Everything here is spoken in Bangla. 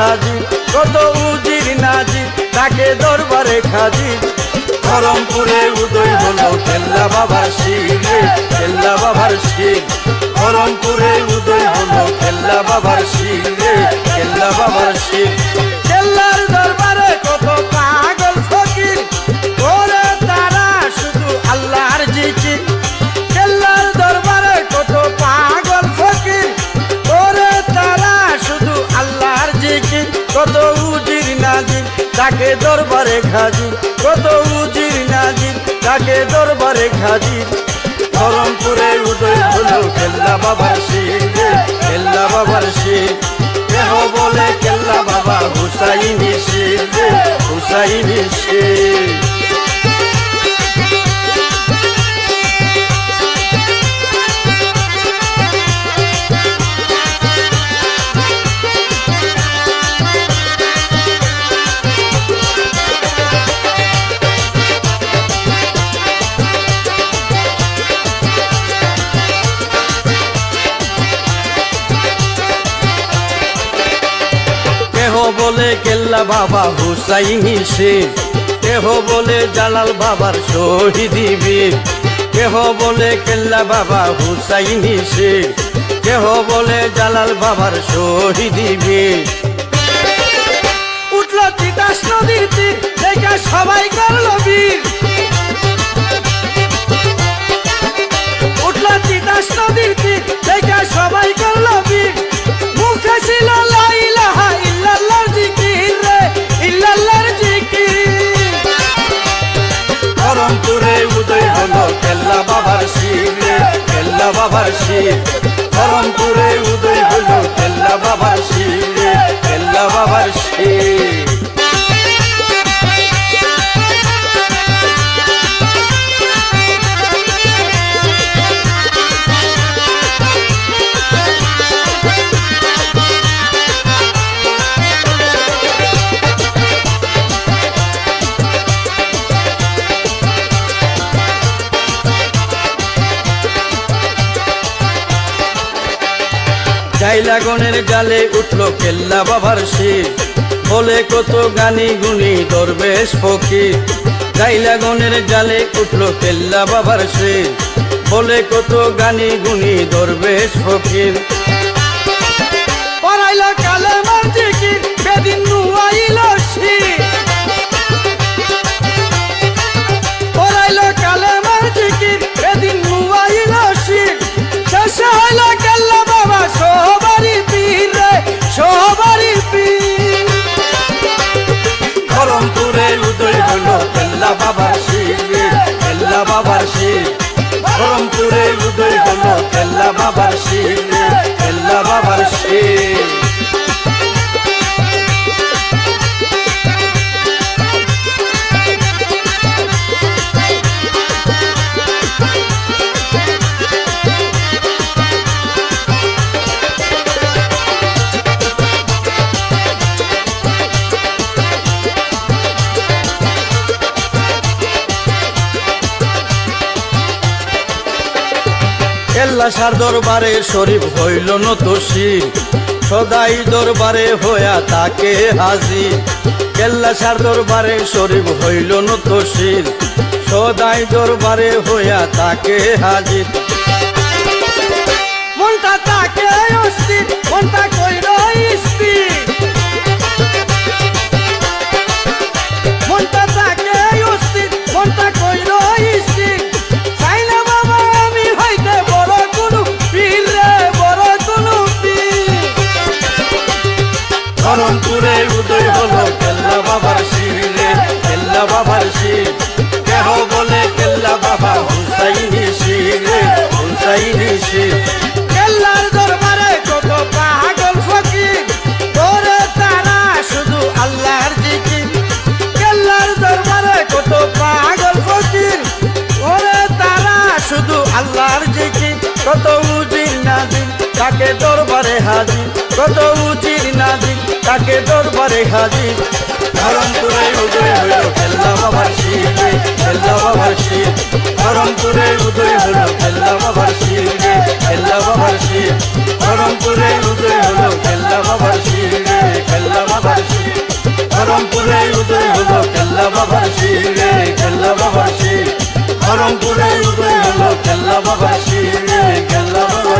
হাজির কত উজির নাজি, তাকে দরবারে খাজি। ধরমপুরে উদয় হলো কেল্লা বাবার শিরে, কেল্লা বাবার শির। ধরমপুরে উদয় হলো কেল্লা বাবার শিরে, কেল্লা বাবার শির। দরবারে খাজির, কত উজির নাজির তাকে দরবারে খাজির? ধরমপুরে উদয় হলো কেল্লা বাবার শির, কেল্লা বাবার শির। কেহ বলে কেল্লা বাবা হুসাইনি শির হুসাইনি শির। কেল্লা বাবা হুসাইনি শেখ কেহ বলে জালাল বাবার শহীদি বীর কেহ বলে কেল্লা বাবা হুসাইনি শেখ কেহ বলে জালাল বাবার শহীদি বীর উঠল তিতাস নদীর তীর দেখে সবাই করল বীর। উঠল তিতাস নদীর তীর বাবার শির ধরমপুরে উদয় হলো কেল্লা বাবার শির কেল্লা বাবার শির জাইলাগনের গালে উঠল কেল্লা বাবার শির। বলে কত গানি গুনি দরবেশ ফকির। জাইলাগনের গালে উঠল কেল্লা বাবার শির। বলে কত গানি গুনি দরবেশ ফকির। সার দরবারে শরীফ হইল নতশীল সদাই দরবারে হইয়া তাকে হাজি কেল্লা দরবারে শরীফ হইল নতশীল সদাই দরবারে হইয়া তাকে হাজির। মনটা তাকে অস্থির, মনটা কত উজির নাজির তাকে দরবারে হাজির। কত উজির নাজির তাকে দরবারে হাজির। ধরমপুরে উদয় হইল কেল্লা বাবার শির রে, কেল্লা বাবার শির। ধরমপুরে উদয় হইল কেল্লা বাবার শির রে, কেল্লা বাবার শির। ধরমপুরে উদয় হইল কেল্লা বাবার শির। ধরমপুরে উদয় হলো কেল্লা বাবার শির রে বাবার শির। ধরমপুরে উদয় কেল্লা বাবার শির